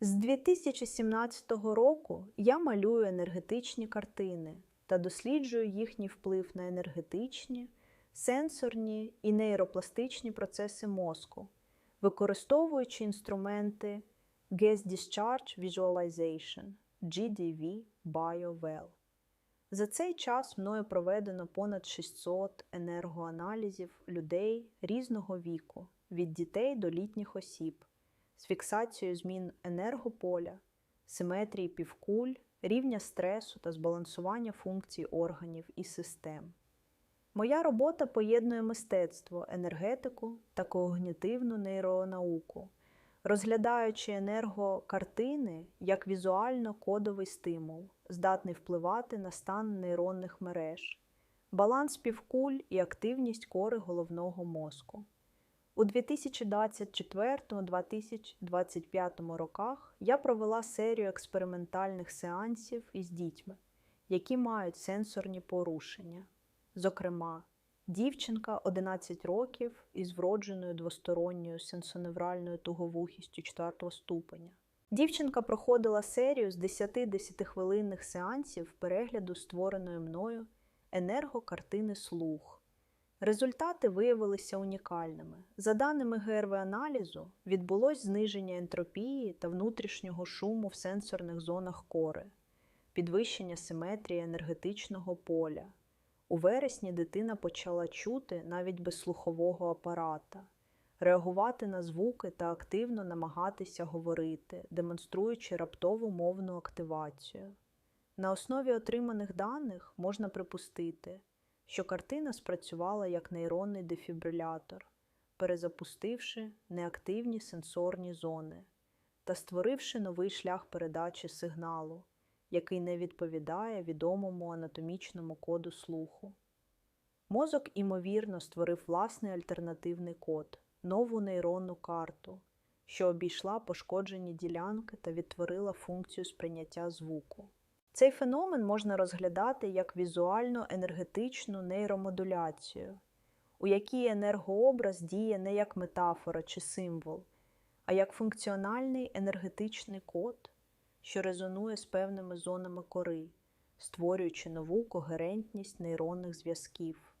З 2017 року я малюю енергетичні картини та досліджую їхній вплив на енергетичні, сенсорні і нейропластичні процеси мозку, використовуючи інструменти Gas Discharge Visualization GDV BioWell. За цей час мною проведено понад 600 енергоаналізів людей різного віку, від дітей до літніх осіб, з фіксацією змін енергополя, симетрії півкуль, рівня стресу та збалансування функцій органів і систем. Моя робота поєднує мистецтво, енергетику та когнітивну нейронауку, розглядаючи енергокартини як візуально-кодовий стимул, здатний впливати на стан нейронних мереж, баланс півкуль і активність кори головного мозку. У 2024-2025 роках я провела серію експериментальних сеансів із дітьми, які мають сенсорні порушення. Зокрема, дівчинка 11 років із вродженою двосторонньою сенсоневральною туговухістю 4 ступеня. Дівчинка проходила серію з 10 10-хвилинних сеансів перегляду створеної мною енергокартини слух. Результати виявилися унікальними. За даними ГРВ-аналізу, відбулось зниження ентропії та внутрішнього шуму в сенсорних зонах кори, підвищення симетрії енергетичного поля. У вересні дитина почала чути навіть без слухового апарата, реагувати на звуки та активно намагатися говорити, демонструючи раптову мовну активацію. На основі отриманих даних можна припустити, що картина спрацювала як нейронний дефібрилятор, перезапустивши неактивні сенсорні зони та створивши новий шлях передачі сигналу, який не відповідає відомому анатомічному коду слуху. Мозок, імовірно, створив власний альтернативний код, нову нейронну карту, що обійшла пошкоджені ділянки та відтворила функцію сприйняття звуку. Цей феномен можна розглядати як візуально-енергетичну нейромодуляцію, у якій енергообраз діє не як метафора чи символ, а як функціональний енергетичний код, що резонує з певними зонами кори, створюючи нову когерентність нейронних зв'язків.